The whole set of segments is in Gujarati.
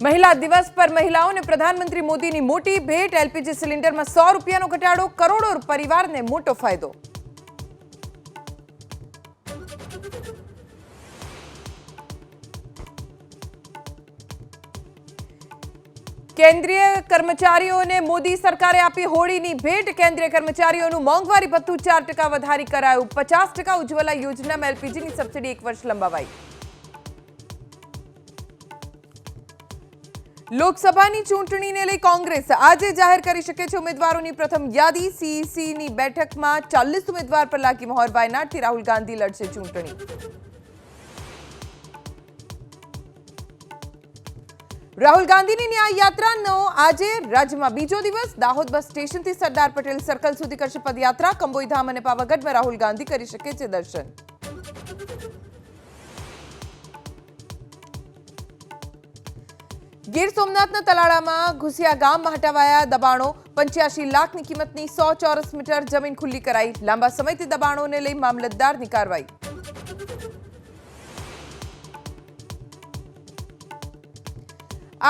મહિલા દિવસ પર મહિલાઓને પ્રધાનમંત્રી મોદીની મોટી ભેટ, એલપીજી સિલિન્ડરમાં સો રૂપિયાનો ઘટાડો કરોડો પરિવારને મોટો ફાયદો. કેન્દ્રીય કર્મચારીઓને મોદી સરકારે આપી હોળીની ભેટ. કેન્દ્રીય કર્મચારીઓનું મોંઘવારી ભથ્થું ચાર ટકા વધારી કરાયું. પચાસ ટકા ઉજ્જવલા યોજનામાં એલપીજીની સબસિડી એક વર્ષ લંબાવાઈ. લોકસભાની ચૂંટણીને લઈ કોંગ્રેસ આજે જાહેર કરી શકે છે ઉમેદવારોની પ્રથમ યાદી. સીઈસીની બેઠકમાં ચાલીસ ઉમેદવાર પર લાગી મહોર. વાયનાડથી રાહુલ ગાંધી લડશે ચૂંટણી. રાહુલ ગાંધીની ન્યાય યાત્રાનો આજે રાજ્યમાં બીજો દિવસ દાહોદ બસ સ્ટેશનથી સરદાર પટેલ સર્કલ સુધી કરશે પદયાત્રા. કંબોઈધામ અને પાવાગઢમાં રાહુલ ગાંધી કરી શકે છે દર્શન. ગીર સોમનાથના તલાળામાં ઘુસિયા ગામમાં હટાવાયા દબાણો પંચ્યાસી લાખની કિંમતની સો ચોરસ મીટર જમીન ખુલ્લી કરાઈ. લાંબા સમયથી દબાણોને લઈ મામલતદારની કાર્યવાહી.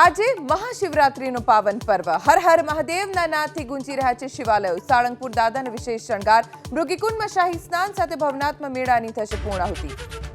આજે મહાશિવરાત્રીનો પાવન પર્વ. હર હર મહાદેવના નાદથી ગુંજી રહ્યા છે શિવાલયો. સાળંગપુર દાદાનો વિશેષ શણગાર. મૃગીકુંડમાં શાહી સ્નાન સાથે ભવનાથમાં મેળાની થશે પૂર્ણાહુતિ.